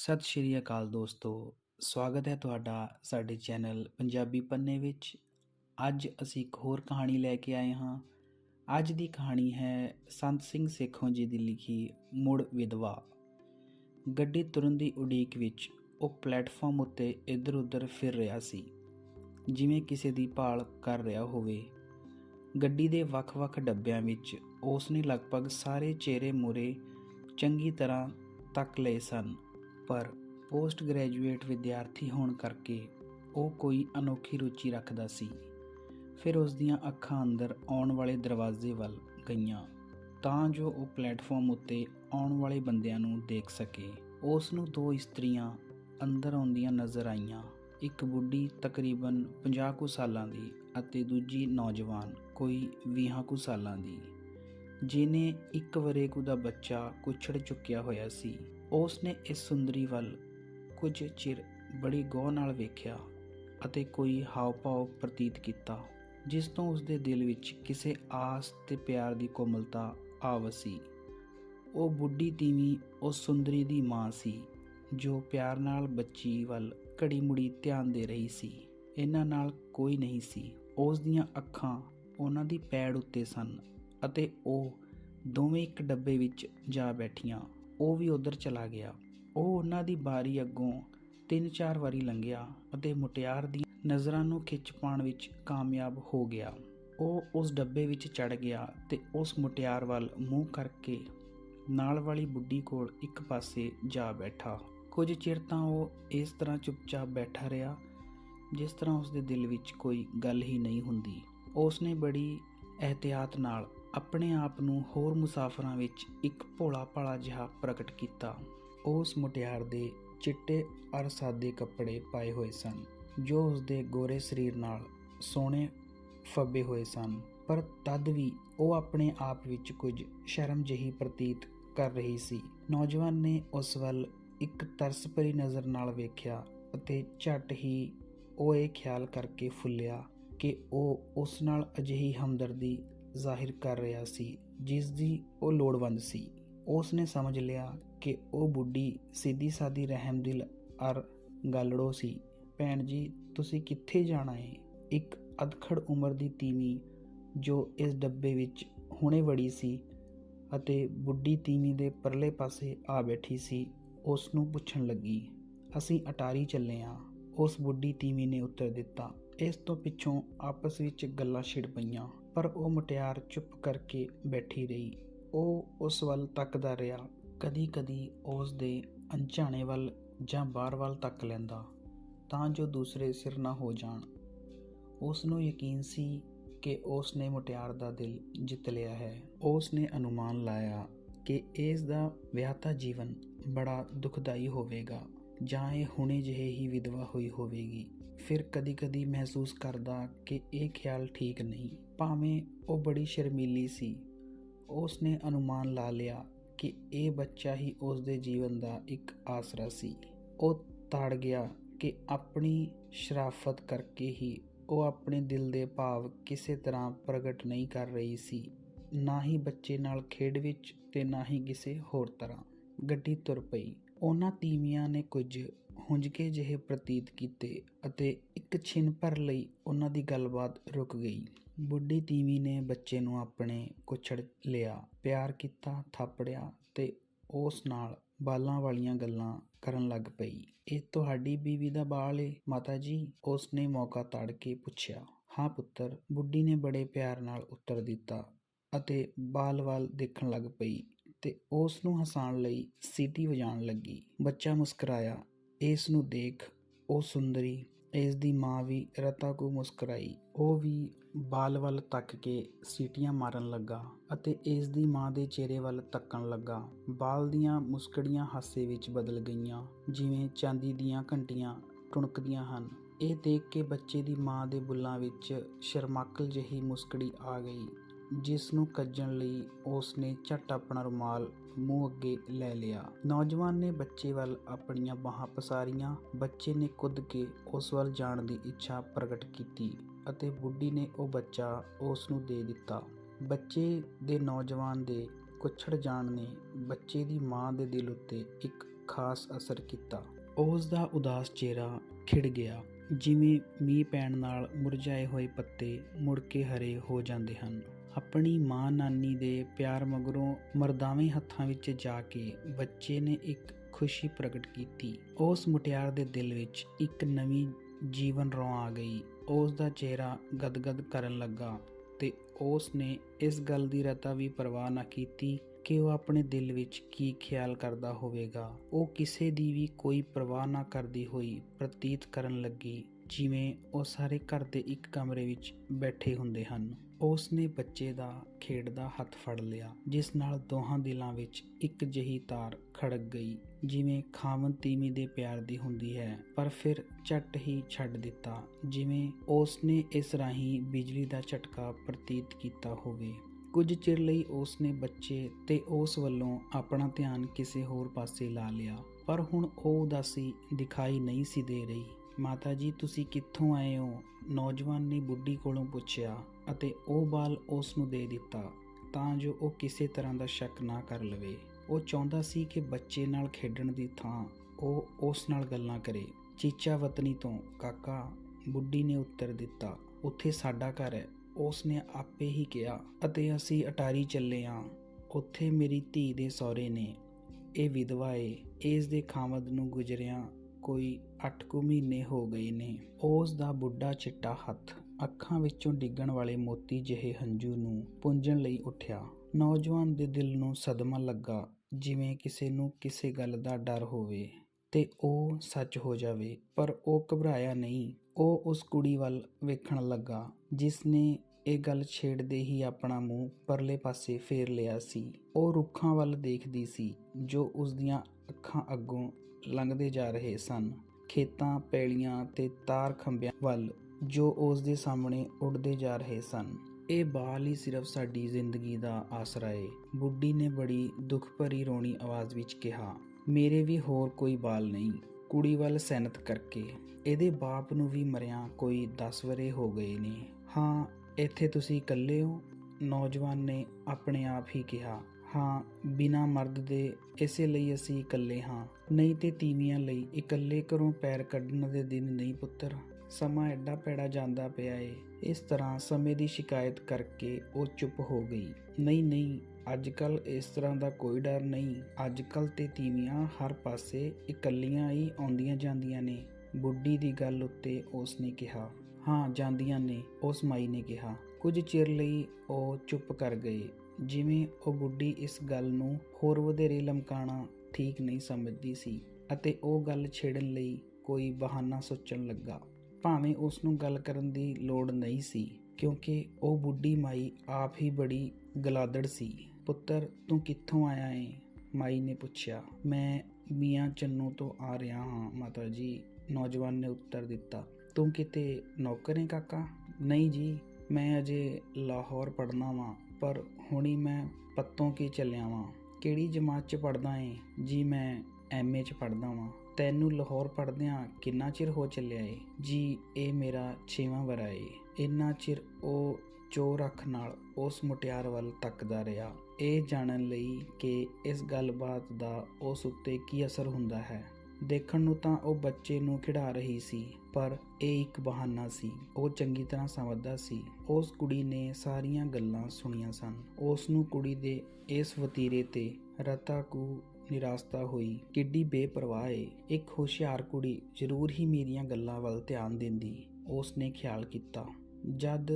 ਸਤਿ ਸ਼੍ਰੀ ਅਕਾਲ ਦੋਸਤੋ, ਸਵਾਗਤ ਹੈ ਤੁਹਾਡਾ ਸਾਡੇ ਚੈਨਲ ਪੰਜਾਬੀ ਪੰਨੇ ਵਿੱਚ। ਅੱਜ ਅਸੀਂ ਇੱਕ ਹੋਰ ਕਹਾਣੀ ਲੈ ਕੇ ਆਏ ਹਾਂ। ਅੱਜ ਦੀ ਕਹਾਣੀ ਹੈ ਸੰਤ ਸਿੰਘ ਸੇਖੋਂ ਜੀ ਦੀ ਲਿਖੀ ਮੁੜ ਵਿਧਵਾ। ਗੱਡੀ ਤੁਰਨ ਦੀ ਉਡੀਕ ਵਿੱਚ ਉਹ ਪਲੇਟਫਾਰਮ ਉੱਤੇ ਇੱਧਰ-ਉੱਧਰ ਫਿਰ ਰਿਹਾ ਸੀ। ਜਿਵੇਂ ਕਿਸੇ ਦੀ ਭਾਲ ਕਰ ਰਿਹਾ ਹੋਵੇ। ਗੱਡੀ ਦੇ ਵੱਖ-ਵੱਖ ਡੱਬਿਆਂ ਵਿੱਚ ਉਸ ਨੇ ਲਗਭਗ ਸਾਰੇ ਚਿਹਰੇ ਮੂਰੇ ਚੰਗੀ ਤਰ੍ਹਾਂ ਤੱਕ ਲਏ ਸਨ। ਪਰ ਪੋਸਟ ਗ੍ਰੈਜੂਏਟ ਵਿਦਿਆਰਥੀ ਹੋਣ ਕਰਕੇ ਉਹ ਕੋਈ ਅਨੋਖੀ ਰੁਚੀ ਰੱਖਦਾ ਸੀ। ਫਿਰ ਉਸ ਦੀਆਂ ਅੱਖਾਂ ਅੰਦਰ ਆਉਣ ਵਾਲੇ ਦਰਵਾਜ਼ੇ ਵੱਲ ਗਈਆਂ ਤਾਂ ਜੋ ਉਹ ਪਲੇਟਫਾਰਮ ਉੱਤੇ ਆਉਣ ਵਾਲੇ ਬੰਦਿਆਂ ਨੂੰ ਦੇਖ ਸਕੇ। ਉਸ ਨੂੰ ਦੋ ਇਸਤਰੀਆਂ ਅੰਦਰ ਆਉਂਦੀਆਂ ਨਜ਼ਰ ਆਈਆਂ, ਇੱਕ ਬੁੱਢੀ ਤਕਰੀਬਨ 50 ਕੁ ਸਾਲਾਂ ਦੀ ਅਤੇ ਦੂਜੀ ਨੌਜਵਾਨ ਕੋਈ 20 ਕੁ ਸਾਲਾਂ ਦੀ ਜਿਨੇ ਇੱਕ ਵਰੇਕੂ ਦਾ ਬੱਚਾ ਕੁਛੜ ਚੁੱਕਿਆ ਹੋਇਆ ਸੀ। ਉਸ ਨੇ ਇਸ ਸੁੰਦਰੀ ਵੱਲ ਕੁਝ ਚਿਰ ਬੜੀ ਗੌਰ ਨਾਲ ਵੇਖਿਆ ਅਤੇ ਕੋਈ ਹਾਵ-ਭਾਵ ਪ੍ਰਤੀਤ ਕੀਤਾ, ਜਿਸ ਤੋਂ ਉਸ ਦੇ ਦਿਲ ਵਿੱਚ ਕਿਸੇ ਆਸ ਤੇ ਪਿਆਰ ਦੀ ਕੋਮਲਤਾ ਆ ਵਸੀ ਉਹ ਬੁੱਢੀ ਤੀਵੀਂ ਉਸ ਸੁੰਦਰੀ ਦੀ ਮਾਂ ਸੀ, ਜੋ ਪਿਆਰ ਨਾਲ ਬੱਚੀ ਵੱਲ ਘੜੀ ਮੁੜੀ ਧਿਆਨ ਦੇ ਰਹੀ ਸੀ। ਇਹਨਾਂ ਨਾਲ ਕੋਈ ਨਹੀਂ ਸੀ। ਉਸ ਦੀਆਂ ਅੱਖਾਂ ਉਹਨਾਂ ਦੀ ਪੈੜ ਉੱਤੇ ਸਨ ਅਤੇ ਉਹ ਦੋਵੇਂ ਇੱਕ ਡੱਬੇ ਵਿੱਚ ਜਾ ਬੈਠੀਆਂ। ਉਹ ਵੀ ਉਧਰ ਚਲਾ ਗਿਆ। ਉਹ ਉਹਨਾਂ ਦੀ ਬਾਰੀ ਅੱਗੋਂ ਤਿੰਨ ਚਾਰ ਵਾਰੀ ਲੰਘਿਆ ਅਤੇ ਮੁਟਿਆਰ ਦੀ ਨਜ਼ਰਾਂ ਨੂੰ ਖਿੱਚ ਪਾਉਣ ਵਿੱਚ ਕਾਮਯਾਬ ਹੋ ਗਿਆ। ਉਹ ਉਸ ਡੱਬੇ ਵਿੱਚ ਚੜ ਗਿਆ ਤੇ ਉਸ ਮੁਟਿਆਰ ਵੱਲ ਮੂੰਹ ਕਰਕੇ ਨਾਲ ਵਾਲੀ ਬੁੱਢੀ ਕੋਲ ਇੱਕ ਪਾਸੇ ਜਾ ਬੈਠਾ। ਕੁਝ ਚਿਰ ਤਾਂ ਉਹ ਇਸ ਤਰ੍ਹਾਂ ਚੁੱਪਚਾਪ ਬੈਠਾ ਰਿਹਾ, ਜਿਸ ਤਰ੍ਹਾਂ ਉਸ ਦੇ ਦਿਲ ਵਿੱਚ ਕੋਈ ਗੱਲ ਹੀ ਨਹੀਂ ਹੁੰਦੀ। ਉਸ ਨੇ ਬੜੀ ਅਹਤਿਆਤ ਨਾਲ ਆਪਣੇ ਆਪ ਨੂੰ ਹੋਰ ਮੁਸਾਫਰਾਂ ਵਿੱਚ ਇੱਕ ਭੋਲਾ ਭਾਲਾ ਜਿਹਾ ਪ੍ਰਗਟ ਕੀਤਾ। ਉਸ ਮੁਟਿਆਰ ਦੇ ਚਿੱਟੇ ਅਰ ਸਾਦੇ ਕੱਪੜੇ ਪਾਏ ਹੋਏ ਸਨ, ਜੋ ਉਸ ਦੇ ਗੋਰੇ ਸਰੀਰ ਨਾਲ ਸੋਹਣੇ ਫੱਬੇ ਹੋਏ ਸਨ, ਪਰ ਤਦ ਵੀ ਉਹ ਆਪਣੇ ਆਪ ਵਿੱਚ ਕੁਝ ਸ਼ਰਮ ਜਿਹੀ ਪ੍ਰਤੀਤ ਕਰ ਰਹੀ ਸੀ। ਨੌਜਵਾਨ ਨੇ ਉਸ ਵੱਲ ਇੱਕ ਤਰਸ ਭਰੀ ਨਜ਼ਰ ਨਾਲ ਵੇਖਿਆ ਅਤੇ ਝਟ ਹੀ ਉਹ ਇਹ ਖਿਆਲ ਕਰਕੇ ਫੁੱਲਿਆ ਕਿ ਉਹ ਉਸ ਨਾਲ ਅਜਿਹੀ ਹਮਦਰਦੀ ਜ਼ਾਹਿਰ ਕਰ ਰਿਹਾ ਸੀ ਜਿਸ ਦੀ ਉਹ ਲੋੜਵੰਦ ਸੀ। ਉਸ ਨੇ ਸਮਝ ਲਿਆ ਕਿ ਉਹ ਬੁੱਢੀ ਸਿੱਧੀ ਸਾਦੀ ਰਹਿਮਦਿਲ ਅਰ ਗਾਲੜੋ ਸੀ। ਭੈਣ ਜੀ, ਤੁਸੀਂ ਕਿੱਥੇ ਜਾਣਾ ਹੈ ਇੱਕ ਅਧਖੜ ਉਮਰ ਦੀ ਤੀਵੀਂ ਜੋ ਇਸ ਡੱਬੇ ਵਿੱਚ ਹੁਣੇ ਵੜੀ ਸੀ ਅਤੇ ਬੁੱਢੀ ਤੀਵੀਂ ਦੇ ਪਰਲੇ ਪਾਸੇ ਆ ਬੈਠੀ ਸੀ। ਉਸ ਨੂੰ ਪੁੱਛਣ ਲੱਗੀ, ਅਸੀਂ ਅਟਾਰੀ ਚੱਲੇ ਆ। ਉਸ ਬੁੱਢੀ ਤੀਵੀਂ ਨੇ ਉੱਤਰ ਦਿੱਤਾ। ਇਸ ਤੋਂ ਪਿੱਛੋਂ ਆਪਸ ਵਿੱਚ ਗੱਲਾਂ ਛਿੜ ਪਈਆਂ। ਪਰ ਉਹ ਮੁਟਿਆਰ ਚੁੱਪ ਕਰਕੇ ਬੈਠੀ ਰਹੀ। ਉਹ ਉਸ ਵੱਲ ਤੱਕਦਾ ਰਿਹਾ, ਕਦੀ-ਕਦੀ ਉਸ ਦੇ ਅਣਝਾਣੇ ਵੱਲ ਜਾਂ ਬਾਹਰ ਵੱਲ ਤੱਕ ਲੈਂਦਾ, ਤਾਂ ਜੋ ਦੂਸਰੇ ਸਿਰ ਨਾ ਹੋ ਜਾਣ। ਉਸ ਨੂੰ ਯਕੀਨ ਸੀ ਕਿ ਉਸ ਨੇ ਮੁਟਿਆਰ ਦਾ ਦਿਲ ਜਿੱਤ ਲਿਆ ਹੈ। ਉਸ ਨੇ ਅਨੁਮਾਨ ਲਾਇਆ ਕਿ ਇਸ ਦਾ ਵਿਆਹਤਾ ਜੀਵਨ ਬੜਾ ਦੁਖਦਾਈ ਹੋਵੇਗਾ ਜਾਂ ਇਹ ਹੁਣੇ ਜਿਹੇ ਹੀ ਵਿਧਵਾ ਹੋਈ ਹੋਵੇਗੀ। ਫਿਰ ਕਦੀ-ਕਦੀ ਮਹਿਸੂਸ ਕਰਦਾ ਕਿ ਇਹ ਖਿਆਲ ਠੀਕ ਨਹੀਂ। ਭਾਵੇਂ ਉਹ ਬੜੀ ਸ਼ਰਮੀਲੀ ਸੀ ਉਸ ਨੇ ਅਨੁਮਾਨ ਲਾ ਲਿਆ ਕਿ ਇਹ ਬੱਚਾ ਹੀ ਉਸ ਦੇ ਜੀਵਨ ਦਾ ਇੱਕ ਆਸਰਾ ਸੀ। ਉਹ ਤਾੜ ਗਿਆ ਕਿ ਆਪਣੀ ਸ਼ਰਾਫਤ ਕਰਕੇ ਹੀ ਉਹ ਆਪਣੇ ਦਿਲ ਦੇ ਭਾਵ ਕਿਸੇ ਤਰ੍ਹਾਂ ਪ੍ਰਗਟ ਨਹੀਂ ਕਰ ਰਹੀ ਸੀ। ਨਾ ਹੀ ਬੱਚੇ ਨਾਲ ਖੇਡ ਵਿੱਚ ਤੇ ਨਾ ਹੀ ਕਿਸੇ ਹੋਰ ਤਰ੍ਹਾਂ। ਗੱਡੀ ਤੁਰ ਪਈ। ਉਹਨਾਂ ਤੀਵੀਆਂ ਨੇ ਕੁਝ ਹੁੰਜਕੇ ਜਿਹੇ ਪ੍ਰਤੀਤ ਕੀਤੇ ਅਤੇ ਇੱਕ ਛਿਨ ਭਰ ਲਈ ਉਹਨਾਂ ਦੀ ਗੱਲਬਾਤ ਰੁਕ ਗਈ। ਬੁੱਢੀ ਤੀਵੀ ਨੇ ਬੱਚੇ ਨੂੰ ਆਪਣੇ ਕੁਛੜ ਲਿਆ, ਪਿਆਰ ਕੀਤਾ, ਥਾਪੜਿਆ ਤੇ ਉਸ ਨਾਲ ਬਾਲਾਂ ਵਾਲੀਆਂ ਗੱਲਾਂ ਕਰਨ ਲੱਗ ਪਈ। ਇਹ ਤੁਹਾਡੀ ਬੀਵੀ ਦਾ ਬਾਲ ਏ ਮਾਤਾ ਜੀ ਉਸ ਨੇ ਮੌਕਾ ਤੜ ਕੇ ਪੁੱਛਿਆ। ਹਾਂ ਪੁੱਤਰ, ਬੁੱਢੀ ਨੇ ਬੜੇ ਪਿਆਰ ਨਾਲ ਉੱਤਰ ਦਿੱਤਾ ਅਤੇ ਬਾਲ ਵੱਲ ਦੇਖਣ ਲੱਗ ਪਈ ਤੇ ਉਸ ਨੂੰ ਹਸਾਉਣ ਲਈ ਸੀਟੀ ਵਜਾਉਣ ਲੱਗੀ। ਬੱਚਾ ਮੁਸਕਰਾਇਆ ਇਸ ਨੂੰ ਦੇਖ ਉਹ ਸੁੰਦਰੀ, ਇਸ ਦੀ ਮਾਂ ਵੀ ਰਤਾ ਕੁ ਮੁਸਕਰਾਈ। ਉਹ ਵੀ ਬਾਲ ਵੱਲ ਤੱਕ ਕੇ ਸੀਟੀਆਂ ਮਾਰਨ ਲੱਗਾ ਅਤੇ ਇਸ ਦੀ ਮਾਂ ਦੇ ਚਿਹਰੇ ਵੱਲ ਤੱਕਣ ਲੱਗਾ। ਬਾਲ ਦੀਆਂ ਮੁਸਕੜੀਆਂ ਹਾਸੇ ਵਿੱਚ ਬਦਲ ਗਈਆਂ, ਜਿਵੇਂ ਚਾਂਦੀ ਦੀਆਂ ਘੰਟੀਆਂ ਟੁਣਕਦੀਆਂ ਹਨ। ਇਹ ਦੇਖ ਕੇ ਬੱਚੇ ਦੀ ਮਾਂ ਦੇ ਬੁੱਲਾਂ ਵਿੱਚ ਸ਼ਰਮਾਕਲ ਜਿਹੀ ਮੁਸਕੜੀ ਆ ਗਈ। ਜਿਸ ਨੂੰ ਕੱਜਣ ਲਈ ਉਸ ਨੇ ਝੱਟ ਆਪਣਾ ਰੁਮਾਲ ਮੂੰਹ ਅੱਗੇ ਲੈ ਲਿਆ। ਨੌਜਵਾਨ ਨੇ ਬੱਚੇ ਵੱਲ ਆਪਣੀਆਂ ਬਾਹਾਂ ਪਸਾਰੀਆਂ। ਬੱਚੇ ਨੇ ਕੁੱਦ ਕੇ ਉਸ ਵੱਲ ਜਾਣ ਦੀ ਇੱਛਾ ਪ੍ਰਗਟ ਕੀਤੀ ਅਤੇ ਬੁੱਢੀ ਨੇ ਉਹ ਬੱਚਾ ਉਸ ਨੂੰ ਦੇ ਦਿੱਤਾ। ਬੱਚੇ ਦੇ ਨੌਜਵਾਨ ਦੇ ਕੁਛੜ ਜਾਣ ਨੇ ਬੱਚੇ ਦੀ ਮਾਂ ਦੇ ਦਿਲ ਉੱਤੇ ਇੱਕ ਖਾਸ ਅਸਰ ਕੀਤਾ। ਉਸ ਦਾ ਉਦਾਸ ਚਿਹਰਾ ਖਿੜ ਗਿਆ, ਜਿਵੇਂ ਮੀਂਹ ਪੈਣ ਨਾਲ ਮੁਰਝਾਏ ਹੋਏ ਪੱਤੇ ਮੁੜ ਕੇ ਹਰੇ ਹੋ ਜਾਂਦੇ ਹਨ। ਆਪਣੀ ਮਾਂ ਨਾਨੀ ਦੇ ਪਿਆਰ ਮਗਰੋਂ ਮਰਦਾਵੇਂ ਹੱਥਾਂ ਵਿੱਚ ਜਾ ਕੇ ਬੱਚੇ ਨੇ ਇੱਕ ਖੁਸ਼ੀ ਪ੍ਰਗਟ ਕੀਤੀ। ਉਸ ਮੁਟਿਆਰ ਦੇ ਦਿਲ ਵਿੱਚ ਇੱਕ ਨਵੀਂ ਜੀਵਨ ਰੌਂ ਆ ਗਈ। ਉਸ ਦਾ ਚਿਹਰਾ ਗਦਗਦ ਕਰਨ ਲੱਗਾ ਤੇ ਉਸ ਨੇ ਇਸ ਗੱਲ ਦੀ ਰਤਾ ਵੀ ਪਰਵਾਹ ਨਾ ਕੀਤੀ ਕਿ ਉਹ ਆਪਣੇ ਦਿਲ ਵਿੱਚ ਕੀ ਖਿਆਲ ਕਰਦਾ ਹੋਵੇਗਾ। ਉਹ ਕਿਸੇ ਦੀ ਵੀ ਕੋਈ ਪਰਵਾਹ ਨਾ ਕਰਦੀ ਹੋਈ ਪ੍ਰਤੀਤ ਕਰਨ ਲੱਗੀ, ਜਿਵੇਂ ਉਹ ਸਾਰੇ ਘਰ ਦੇ ਇੱਕ ਕਮਰੇ ਵਿੱਚ ਬੈਠੇ ਹੁੰਦੇ ਹਨ। ਉਸ ਨੇ ਬੱਚੇ ਦਾ ਖੇਡਦਾ ਹੱਥ ਫੜ ਲਿਆ, ਜਿਸ ਨਾਲ ਦੋਹਾਂ ਦਿਲਾਂ ਵਿੱਚ ਇੱਕ ਜਹੀ ਤਾਰ ਖੜਕ ਗਈ, ਜਿਵੇਂ ਖਾਵਨ ਤੀਵੀਂ ਦੇ ਪਿਆਰ ਦੀ ਹੁੰਦੀ ਹੈ, ਪਰ ਫਿਰ ਝਟ ਹੀ ਛੱਡ ਦਿੱਤਾ, ਜਿਵੇਂ ਉਸ ਨੇ ਇਸ ਰਾਹੀਂ ਬਿਜਲੀ ਦਾ ਝਟਕਾ ਪ੍ਰਤੀਤ ਕੀਤਾ ਹੋਵੇ। ਕੁਝ ਚਿਰ ਲਈ ਉਸ ਨੇ ਬੱਚੇ ਤੇ ਉਸ ਵੱਲੋਂ ਆਪਣਾ ਧਿਆਨ ਕਿਸੇ ਹੋਰ ਪਾਸੇ ਲਾ ਲਿਆ, ਪਰ ਹੁਣ ਉਹ ਉਦਾਸੀ ਦਿਖਾਈ ਨਹੀਂ ਸੀ ਦੇ ਰਹੀ। ਮਾਤਾ ਜੀ, ਤੁਸੀਂ ਕਿੱਥੋਂ ਆਏ ਹੋ? ਨੌਜਵਾਨ ਨੇ ਬੁੱਢੀ ਕੋਲੋਂ ਪੁੱਛਿਆ। ਅਤੇ ਉਹ ਬਾਲ ਉਸ ਨੂੰ ਦੇ ਦਿੱਤਾ ਤਾਂ ਜੋ ਉਹ ਕਿਸੇ ਤਰ੍ਹਾਂ ਦਾ ਸ਼ੱਕ ਨਾ ਕਰ ਲਵੇ। ਉਹ ਚਾਹੁੰਦਾ ਸੀ ਕਿ ਬੱਚੇ ਨਾਲ ਖੇਡਣ ਦੀ ਥਾਂ ਉਹ ਉਸ ਨਾਲ ਗੱਲਾਂ ਕਰੇ। ਚੀਚਾ ਵਤਨੀ ਤੋਂ, ਕਾਕਾ, ਬੁੱਢੀ ਨੇ ਉੱਤਰ ਦਿੱਤਾ, ਉੱਥੇ ਸਾਡਾ ਘਰ ਹੈ। ਉਸ ਨੇ ਆਪੇ ਹੀ ਕਿਹਾ, ਅਤੇ ਅਸੀਂ ਅਟਾਰੀ ਚੱਲੇ ਹਾਂ ਉੱਥੇ ਮੇਰੀ ਧੀ ਦੇ ਸਹੁਰੇ ਨੇ। ਇਹ ਵਿਧਵਾ ਏ। ਇਸ ਦੇ ਖਾਮਦ ਨੂੰ ਗੁਜ਼ਰਿਆ ਕੋਈ 8 ਕੁ ਮਹੀਨੇ ਹੋ ਗਏ ਨੇ। ਉਸ ਦਾ ਬੁੱਢਾ ਚਿੱਟਾ ਹੱਥ ਅੱਖਾਂ ਵਿੱਚੋਂ ਡਿੱਗਣ ਵਾਲੇ ਮੋਤੀ ਜਿਹੇ ਹੰਝੂ ਨੂੰ ਪੁੰਝਣ ਲਈ ਉੱਠਿਆ। ਨੌਜਵਾਨ ਦੇ ਦਿਲ ਨੂੰ ਸਦਮਾ ਲੱਗਾ, ਜਿਵੇਂ ਕਿਸੇ ਨੂੰ ਕਿਸੇ ਗੱਲ ਦਾ ਡਰ ਹੋਵੇ ਤੇ ਉਹ ਸੱਚ ਹੋ ਜਾਵੇ, ਪਰ ਉਹ ਘਬਰਾਇਆ ਨਹੀਂ। ਉਹ ਉਸ ਕੁੜੀ ਵੱਲ ਵੇਖਣ ਲੱਗਾ, ਜਿਸ ਨੇ ਇਹ ਗੱਲ ਛੇੜਦੇ ਹੀ ਆਪਣਾ ਮੂੰਹ ਪਰਲੇ ਪਾਸੇ ਫੇਰ ਲਿਆ ਸੀ। ਉਹ ਰੁੱਖਾਂ ਵੱਲ ਦੇਖਦੀ ਸੀ, ਜੋ ਉਸ ਦੀਆਂ ਅੱਖਾਂ ਅੱਗੋਂ ਲੰਘਦੇ ਜਾ ਰਹੇ ਸਨ। ਖੇਤਾਂ, ਪੈਲੀਆਂ ਤੇ ਤਾਰ ਖੰਭਿਆਂ ਵੱਲ ਜੋ ਉਸ ਦੇ ਸਾਹਮਣੇ ਉੱਡਦੇ ਜਾ ਰਹੇ ਸਨ। ਇਹ ਬਾਲ ਹੀ ਸਿਰਫ ਸਾਡੀ ਜ਼ਿੰਦਗੀ ਦਾ ਆਸਰਾ ਏ। ਬੁੱਢੀ ਨੇ ਬੜੀ ਦੁੱਖ ਭਰੀ ਰੋਣੀ ਆਵਾਜ਼ ਵਿੱਚ ਕਿਹਾ, ਮੇਰੇ ਵੀ ਹੋਰ ਕੋਈ ਬਾਲ ਨਹੀਂ, ਕੁੜੀ ਵੱਲ ਸੈਨਤ ਕਰਕੇ। ਇਹਦੇ ਬਾਪ ਨੂੰ ਵੀ ਮਰਿਆਂ ਕੋਈ 10 ਵਰੇ ਹੋ ਗਏ ਨੇ। ਹਾਂ, ਇੱਥੇ ਤੁਸੀਂ ਇਕੱਲੇ ਹੋ? ਨੌਜਵਾਨ ਨੇ ਆਪਣੇ ਆਪ ਹੀ ਕਿਹਾ, ਹਾਂ, ਬਿਨਾ ਮਰਦ ਦੇ ਇਸੇ ਲਈ ਅਸੀਂ ਇਕੱਲੇ ਹਾਂ। ਨਹੀਂ ਤੇ ਤੀਵੀਆਂ ਲਈ ਇਕੱਲੇ ਘਰੋਂ ਪੈਰ ਕੱਢਣ ਦੇ ਦਿਨ ਨਹੀਂ ਪੁੱਤਰ। ਸਮਾਂ ਐਡਾ ਪੈੜਾ ਜਾਂਦਾ ਪਿਆ ਏ। ਇਸ ਤਰ੍ਹਾਂ ਸਮੇਂ ਦੀ ਸ਼ਿਕਾਇਤ ਕਰਕੇ ਉਹ ਚੁੱਪ ਹੋ ਗਈ। ਨਹੀਂ ਨਹੀਂ ਅੱਜ ਕੱਲ ਇਸ ਤਰ੍ਹਾਂ ਦਾ ਕੋਈ ਡਰ ਨਹੀਂ। ਅੱਜ ਕੱਲ ਤੇ ਤੀਵੀਆਂ ਹਰ ਪਾਸੇ ਇਕੱਲੀਆਂ ਹੀ ਆਉਂਦੀਆਂ ਜਾਂਦੀਆਂ ਨੇ। ਬੁੱਢੀ ਦੀ ਗੱਲ ਉੱਤੇ ਉਸ ਨੇ ਕਿਹਾ। ਹਾਂ, ਜਾਂਦੀਆਂ ਨੇ, ਉਸ ਮਾਈ ਨੇ ਕਿਹਾ। ਕੁਝ ਚਿਰ ਲਈ ਉਹ ਚੁੱਪ ਕਰ ਗਏ। ਜਿਵੇਂ ਉਹ ਬੁੱਢੀ ਇਸ ਗੱਲ ਨੂੰ ਹੋਰ ਵਧੇਰੇ ਲਮਕਾਣਾ ਠੀਕ ਨਹੀਂ ਸਮਝਦੀ ਸੀ ਅਤੇ ਉਹ ਗੱਲ ਛੇੜਨ ਲਈ ਕੋਈ ਬਹਾਨਾ ਸੋਚਣ ਲੱਗਾ। ਭਾਵੇਂ ਉਸ ਨੂੰ ਗੱਲ ਕਰਨ ਦੀ ਲੋੜ ਨਹੀਂ ਸੀ, ਕਿਉਂਕਿ ਉਹ ਬੁੱਢੀ ਮਾਈ ਆਪ ਹੀ ਬੜੀ ਗਲਾਦੜ ਸੀ। ਪੁੱਤਰ, ਤੂੰ ਕਿੱਥੋਂ ਆਇਆ ਏ? ਮਾਈ ਨੇ ਪੁੱਛਿਆ। ਮੈਂ ਮੀਆਂ ਚੰਨੂ ਤੋਂ ਆ ਰਿਹਾ ਹਾਂ, ਮਾਤਾ ਜੀ। ਨੌਜਵਾਨ ਨੇ ਉੱਤਰ ਦਿੱਤਾ। ਤੂੰ ਕਿਤੇ ਨੌਕਰ ਹੈ ਕਾਕਾ? ਨਹੀਂ ਜੀ, ਮੈਂ ਅਜੇ ਲਾਹੌਰ ਪੜਨਾ ਵਾਂ, ਪਰ ਹੁਣੀ ਮੈਂ ਪੱਤੋਂ ਕੀ ਚੱਲਿਆ ਵਾਂ? ਕਿਹੜੀ ਜਮਾਤ 'ਚ ਪੜਦਾ ਏ? ਜੀ, ਮੈਂ ਐਮਏ 'ਚ ਪੜਦਾ ਵਾਂ। ਤੈਨੂੰ ਲਾਹੌਰ ਪੜਦਿਆਂ ਕਿੰਨਾ ਚਿਰ ਹੋ ਚੱਲਿਆ ਏ? ਜੀ, ਇਹ ਮੇਰਾ 6ਵਾਂ ਵਰਾ ਏ। ਇੰਨਾ ਚਿਰ ਉਹ ਚੋਰ ਅੱਖ ਨਾਲ ਉਸ ਮੁਟਿਆਰ ਵੱਲ ਤੱਕਦਾ ਰਿਹਾ। ਇਹ ਜਾਣਨ ਲਈ ਕਿ ਇਸ ਗੱਲਬਾਤ ਦਾ ਉਸ ਉੱਤੇ ਕੀ ਅਸਰ ਹੁੰਦਾ ਹੈ। ਦੇਖਣ ਨੂੰ ਤਾਂ ਉਹ ਬੱਚੇ ਨੂੰ ਖਿਡਾ ਰਹੀ ਸੀ, ਪਰ ਇਹ ਇੱਕ ਬਹਾਨਾ ਸੀ। ਉਹ ਚੰਗੀ ਤਰ੍ਹਾਂ ਸਮਝਦਾ ਸੀ। ਉਸ ਕੁੜੀ ਨੇ ਸਾਰੀਆਂ ਗੱਲਾਂ ਸੁਣੀਆਂ ਸਨ। ਉਸ ਨੂੰ ਕੁੜੀ ਦੇ ਇਸ ਵਤੀਰੇ ਤੇ ਰਤਾ ਕੁ ਨਿਰਾਸਤਾ ਹੋਈ। ਕਿੱਡੀ ਬੇਪਰਵਾਹ ਏ। ਇੱਕ ਹੁਸ਼ਿਆਰ ਕੁੜੀ ਜ਼ਰੂਰ ਹੀ ਮੇਰੀਆਂ ਗੱਲਾਂ ਵੱਲ ਧਿਆਨ ਦਿੰਦੀ। ਉਸ ਨੇ ਖਿਆਲ ਕੀਤਾ, ਜਦ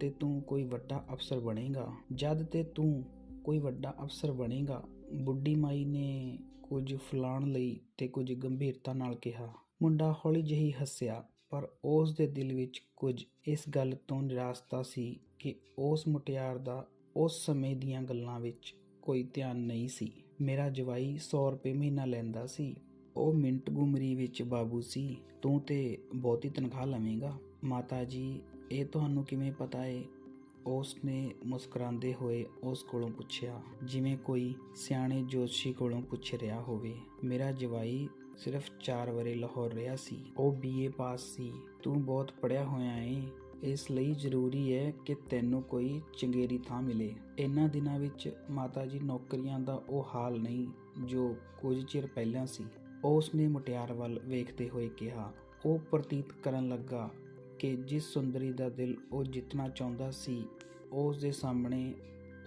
ਤੇ ਤੂੰ ਕੋਈ ਵੱਡਾ ਅਫਸਰ ਬਣੇਗਾ, ਜਦ ਤੇ ਤੂੰ ਕੋਈ ਵੱਡਾ ਅਫਸਰ ਬਣੇਗਾ, ਬੁੱਢੀ ਮਾਈ ਨੇ ਕੁਝ ਫਲਾਣ ਲਈ ਤੇ ਕੁਝ ਗੰਭੀਰਤਾ ਨਾਲ ਕਿਹਾ। ਮੁੰਡਾ ਹੌਲੀ ਜਿਹੀ ਹੱਸਿਆ, ਪਰ ਉਸ ਦੇ ਦਿਲ ਵਿੱਚ ਕੁਝ ਇਸ ਗੱਲ ਤੋਂ ਨਿਰਾਸਤਾ ਸੀ ਕਿ ਉਸ ਮੁਟਿਆਰ ਦਾ ਉਸ ਸਮੇਂ ਦੀਆਂ ਗੱਲਾਂ ਵਿੱਚ ਕੋਈ ਧਿਆਨ ਨਹੀਂ ਸੀ। ਮੇਰਾ ਜਵਾਈ 100 ਰੁਪਏ ਮਹੀਨਾ ਲੈਂਦਾ ਸੀ। ਉਹ ਮਿੰਟ ਗੁਮਰੀ ਵਿੱਚ ਬਾਬੂ ਸੀ, ਤੂੰ ਤੇ ਬਹੁਤੀ ਤਨਖਾਹ ਲਵੇਂਗਾ। ਮਾਤਾ ਜੀ, ਇਹ ਤੁਹਾਨੂੰ ਕਿਵੇਂ ਪਤਾ ਏ? ਉਸ ਨੇ ਮੁਸਕਰਾਉਂਦੇ ਹੋਏ ਉਸ ਕੋਲੋਂ ਪੁੱਛਿਆ, ਜਿਵੇਂ ਕੋਈ ਸਿਆਣੇ ਜੋਤਸ਼ੀ ਕੋਲੋਂ ਪੁੱਛ ਰਿਹਾ ਹੋਵੇ, ਮੇਰਾ ਜਵਾਈ ਸਿਰਫ 4 ਵਰੇ ਲਾਹੌਰ ਰਿਹਾ ਸੀ। ਉਹ ਬੀਏ ਪਾਸ ਸੀ। ਤੂੰ ਬਹੁਤ ਪੜਿਆ ਹੋਇਆ ਏ। ਇਸ ਲਈ ਜ਼ਰੂਰੀ ਹੈ ਕਿ ਤੈਨੂੰ ਕੋਈ ਚੰਗੇਰੀ ਥਾਂ ਮਿਲੇ। ਇਹਨਾਂ ਦਿਨਾਂ ਵਿੱਚ ਮਾਤਾ ਜੀ ਨੌਕਰੀਆਂ ਦਾ ਉਹ ਹਾਲ ਨਹੀਂ, ਜੋ ਕੁਝ ਚਿਰ ਪਹਿਲਾਂ ਸੀ। ਉਸ ਨੇ ਮੁਟਿਆਰ ਵੱਲ ਵੇਖਦੇ ਹੋਏ ਕਿਹਾ, ਉਹ ਪ੍ਰਤੀਤ ਕਰਨ ਲੱਗਾ ਕਿ ਜਿਸ ਸੁੰਦਰੀ ਦਾ ਦਿਲ ਉਹ ਜਿੱਤਣਾ ਚਾਹੁੰਦਾ ਸੀ, ਉਸ ਦੇ ਸਾਹਮਣੇ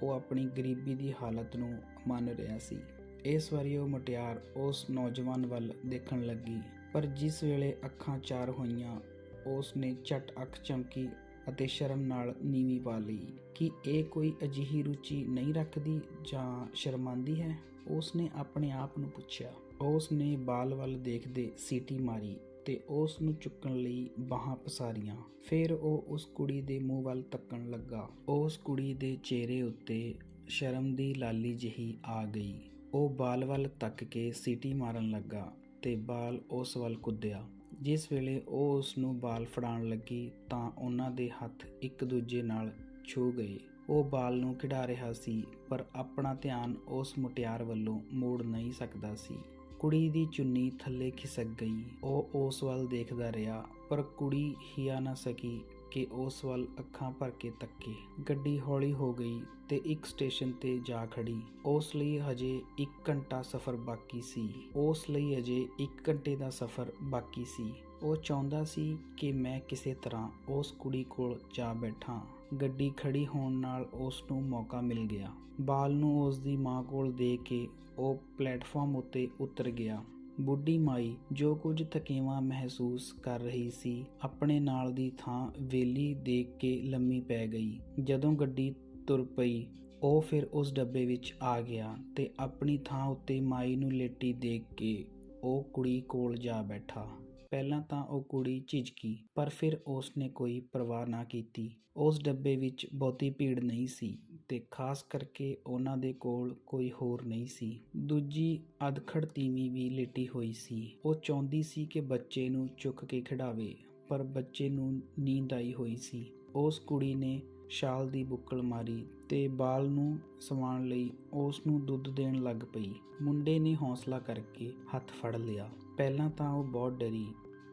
ਉਹ ਆਪਣੀ ਗਰੀਬੀ ਦੀ ਹਾਲਤ ਨੂੰ ਮੰਨ ਰਿਹਾ ਸੀ। ਇਸ ਵਾਰੀ ਉਹ ਮੁਟਿਆਰ ਉਸ ਨੌਜਵਾਨ ਵੱਲ ਦੇਖਣ ਲੱਗੀ, ਪਰ ਜਿਸ ਵੇਲੇ ਅੱਖਾਂ ਚਾਰ ਹੋਈਆਂ ਉਸ ਨੇ ਝਟ ਅੱਖ ਚਮਕੀ ਅਤੇ ਸ਼ਰਮ ਨਾਲ ਨੀਵੀਂ ਪਾ ਲਈ। ਕਿ ਇਹ ਕੋਈ ਅਜਿਹੀ ਰੁਚੀ ਨਹੀਂ ਰੱਖਦੀ ਜਾਂ ਸ਼ਰਮਾਂਦੀ ਹੈ? ਉਸ ਨੇ ਆਪਣੇ ਆਪ ਨੂੰ ਪੁੱਛਿਆ। ਉਸ ਨੇ ਬਾਲ ਵੱਲ ਦੇਖਦੇ ਸੀਟੀ ਮਾਰੀ ਤੇ ਉਸ ਨੂੰ ਚੁੱਕਣ ਲਈ ਬਾਹਾਂ ਪਸਾਰੀਆਂ। ਫਿਰ ਉਹ ਉਸ ਕੁੜੀ ਦੇ ਮੂੰਹ ਵੱਲ ਤੱਕਣ ਲੱਗਾ। ਉਸ ਕੁੜੀ ਦੇ ਚਿਹਰੇ ਉੱਤੇ ਸ਼ਰਮ ਦੀ ਲਾਲੀ ਜਿਹੀ ਆ ਗਈ। ਉਹ ਬਾਲ ਵੱਲ ਤੱਕ ਕੇ ਸੀਟੀ ਮਾਰਨ ਲੱਗਾ ਤੇ ਬਾਲ ਉਸ ਵੱਲ ਕੁੱਦਿਆ। ਜਿਸ ਵੇਲੇ ਉਹ ਉਸ ਨੂੰ ਬਾਲ ਫੜਾਉਣ ਲੱਗੀ ਤਾਂ ਉਹਨਾਂ ਦੇ ਹੱਥ ਇੱਕ ਦੂਜੇ ਨਾਲ ਛੂ ਗਏ। ਉਹ ਬਾਲ ਨੂੰ ਖਿਡਾ ਰਿਹਾ ਸੀ, ਪਰ ਆਪਣਾ ਧਿਆਨ ਉਸ ਮੁਟਿਆਰ ਵੱਲੋਂ ਮੋੜ ਨਹੀਂ ਸਕਦਾ ਸੀ। ਕੁੜੀ ਦੀ ਚੁੰਨੀ ਥੱਲੇ ਖਿਸਕ ਗਈ। ਉਹ ਉਸ ਵੱਲ ਦੇਖਦਾ ਰਿਹਾ, ਪਰ ਕੁੜੀ ਹਿਆ ਨਾ ਸਕੀ। ਕਿ ਉਸ ਵੱਲ ਅੱਖਾਂ ਭਰ ਕੇ ਤੱਕੇ। ਗੱਡੀ ਹੌਲੀ ਹੋ ਗਈ ਤੇ ਇੱਕ ਸਟੇਸ਼ਨ ਤੇ ਜਾ ਖੜੀ ਉਸ ਲਈ ਹਜੇ 1 ਘੰਟਾ ਸਫ਼ਰ ਬਾਕੀ ਸੀ। ਉਸ ਲਈ ਹਜੇ 1 ਘੰਟੇ ਦਾ ਸਫ਼ਰ ਬਾਕੀ ਸੀ। ਉਹ ਚਾਹੁੰਦਾ ਸੀ ਕਿ ਮੈਂ ਕਿਸੇ ਤਰ੍ਹਾਂ ਉਸ ਕੁੜੀ ਕੋਲ ਜਾ ਬੈਠਾਂ। ਗੱਡੀ ਖੜੀ ਹੋਣ ਨਾਲ ਉਸ ਨੂੰ ਮੌਕਾ ਮਿਲ ਗਿਆ। ਬਾਲ ਨੂੰ ਉਸ ਦੀ ਮਾਂ ਕੋਲ ਦੇ ਕੇ ਉਹ ਪਲੇਟਫਾਰਮ ਉੱਤੇ ਉਤਰ ਗਿਆ। ਬੁੱਢੀ ਮਾਈ ਜੋ ਕੁਝ ਥਕੇਵਾਂ ਮਹਿਸੂਸ ਕਰ ਰਹੀ ਸੀ, ਆਪਣੇ ਨਾਲ ਦੀ ਥਾਂ ਵੇਲੀ ਦੇਖ ਕੇ ਲੰਮੀ ਪੈ ਗਈ। ਜਦੋਂ ਗੱਡੀ ਤੁਰ ਪਈ, ਉਹ ਫਿਰ ਉਸ ਡੱਬੇ ਵਿੱਚ ਆ ਗਿਆ ਤੇ ਆਪਣੀ ਥਾਂ ਉੱਤੇ ਮਾਈ ਨੂੰ ਲੇਟੀ ਦੇਖ ਕੇ ਉਹ ਕੁੜੀ ਕੋਲ ਜਾ ਬੈਠਾ। ਪਹਿਲਾਂ ਤਾਂ ਉਹ ਕੁੜੀ ਝਿਜਕੀ, ਪਰ ਫਿਰ ਉਸ ਨੇ ਕੋਈ ਪਰਵਾਹ ਨਾ ਕੀਤੀ। ਉਸ ਡੱਬੇ ਵਿੱਚ ਬਹੁਤੀ ਭੀੜ ਨਹੀਂ ਸੀ। ਤੇ ਖਾਸ ਕਰਕੇ ਉਹਨਾਂ ਦੇ ਕੋਲ ਕੋਈ ਹੋਰ ਨਹੀਂ ਸੀ। ਦੂਜੀ ਅਧਖੜ ਤੀਵੀਂ ਵੀ ਲੇਟੀ ਹੋਈ ਸੀ। ਉਹ ਚਾਹੁੰਦੀ ਸੀ ਕਿ ਬੱਚੇ ਨੂੰ ਚੁੱਕ ਕੇ ਖਿਡਾਵੇ, ਪਰ ਬੱਚੇ ਨੂੰ ਨੀਂਦ ਆਈ ਹੋਈ ਸੀ। ਉਸ ਕੁੜੀ ਨੇ ਸ਼ਾਲ ਦੀ ਬੁੱਕਲ ਮਾਰੀ ਤੇ ਬਾਲ ਨੂੰ ਸਵਾਉਣ ਲਈ ਉਸ ਨੂੰ ਦੁੱਧ ਦੇਣ ਲੱਗ ਪਈ। ਮੁੰਡੇ ਨੇ ਹੌਸਲਾ ਕਰਕੇ ਹੱਥ ਫੜ ਲਿਆ। ਪਹਿਲਾਂ ਤਾਂ ਉਹ ਬਹੁਤ ਡਰੀ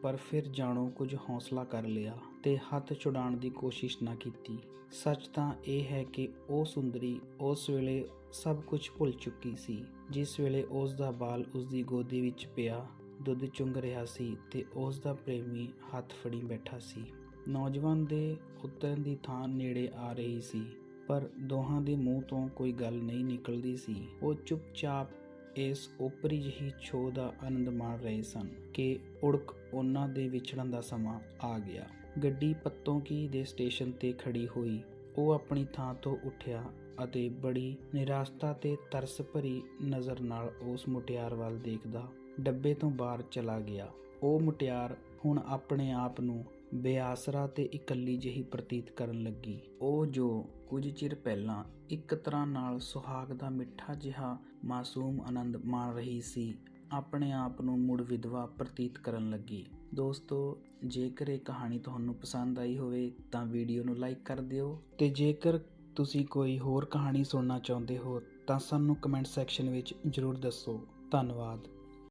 ਪਰ ਫਿਰ ਜਾਣੋ ਕੁਝ ਹੌਸਲਾ ਕਰ ਲਿਆ ਤੇ ਹੱਥ ਛੁਡਾਉਣ ਦੀ ਕੋਸ਼ਿਸ਼ ਨਾ ਕੀਤੀ। ਸੱਚ ਤਾਂ ਇਹ ਹੈ ਕਿ ਉਹ ਸੁੰਦਰੀ ਉਸ ਵੇਲੇ ਸਭ ਕੁਝ ਭੁੱਲ ਚੁੱਕੀ ਸੀ, ਜਿਸ ਵੇਲੇ ਉਸ ਦਾ ਬਾਲ ਉਸ ਦੀ ਗੋਦੀ ਵਿੱਚ ਪਿਆ, ਦੁੱਧ ਚੁੰਗ ਰਿਹਾ ਸੀ ਤੇ ਉਸ ਦਾ ਪ੍ਰੇਮੀ ਹੱਥ ਫੜੀ ਬੈਠਾ ਸੀ। ਨੌਜਵਾਨ ਦੇ ਉਤਰਨ ਦੀ ਥਾਂ ਨੇੜੇ ਆ ਰਹੀ ਸੀ, ਪਰ ਦੋਹਾਂ ਦੇ ਮੂੰਹ ਤੋਂ ਕੋਈ ਗੱਲ ਨਹੀਂ ਨਿਕਲਦੀ ਸੀ। ਉਹ ਚੁੱਪਚਾਪ ਇਸ ਉਪਰੀ ਜਿਹੀ ਛੋਹ ਦਾ ਆਨੰਦ ਮਾਣ ਰਹੇ ਸਨ ਕਿ ਉੜਕ ਉਹਨਾਂ ਦੇ ਵਿਛੜਨ ਦਾ ਸਮਾਂ ਆ ਗਿਆ। ਗੱਡੀ ਪੱਤੋਂ ਕੀ ਦੇ ਸਟੇਸ਼ਨ ਤੇ ਖੜੀ ਹੋਈ। ਉਹ ਆਪਣੀ ਥਾਂ ਤੋਂ ਉੱਠਿਆ ਅਤੇ ਬੜੀ ਨਿਰਾਸ਼ਤਾ ਤੇ ਤਰਸ ਭਰੀ ਨਜ਼ਰ ਨਾਲ ਉਸ ਮੁਟਿਆਰ ਵੱਲ ਦੇਖਦਾ, ਡੱਬੇ ਤੋਂ ਬਾਹਰ ਚਲਾ ਗਿਆ। ਉਹ ਮੁਟਿਆਰ ਹੁਣ ਆਪਣੇ ਆਪ ਨੂੰ ਬੇਆਸਰਾ ਤੇ ਇਕੱਲੀ ਜਿਹੀ ਪ੍ਰਤੀਤ ਕਰਨ ਲੱਗੀ। ਉਹ ਜੋ ਕੁਝ ਚਿਰ ਪਹਿਲਾਂ ਇੱਕ ਤਰ੍ਹਾਂ ਨਾਲ ਸੁਹਾਗ ਦਾ ਮਿੱਠਾ ਜਿਹਾ ਮਾਸੂਮ ਆਨੰਦ ਮਾਣ ਰਹੀ ਸੀ, ਆਪਣੇ ਆਪ ਨੂੰ ਮੁੜ ਵਿਧਵਾ ਪ੍ਰਤੀਤ ਕਰਨ ਲੱਗੀ। ਦੋਸਤੋ, ਜੇਕਰ ਇਹ ਕਹਾਣੀ ਤੁਹਾਨੂੰ ਪਸੰਦ ਆਈ ਹੋਵੇ, ਤਾਂ ਵੀਡੀਓ ਨੂੰ ਲਾਈਕ ਕਰ ਦਿਓ। ਤੇ ਜੇਕਰ ਤੁਸੀਂ ਕੋਈ ਹੋਰ ਕਹਾਣੀ ਸੁਣਨਾ ਚਾਹੁੰਦੇ ਹੋ, ਤਾਂ ਸਾਨੂੰ ਕਮੈਂਟ ਸੈਕਸ਼ਨ ਵਿੱਚ ਜਰੂਰ ਦੱਸੋ। ਧੰਨਵਾਦ।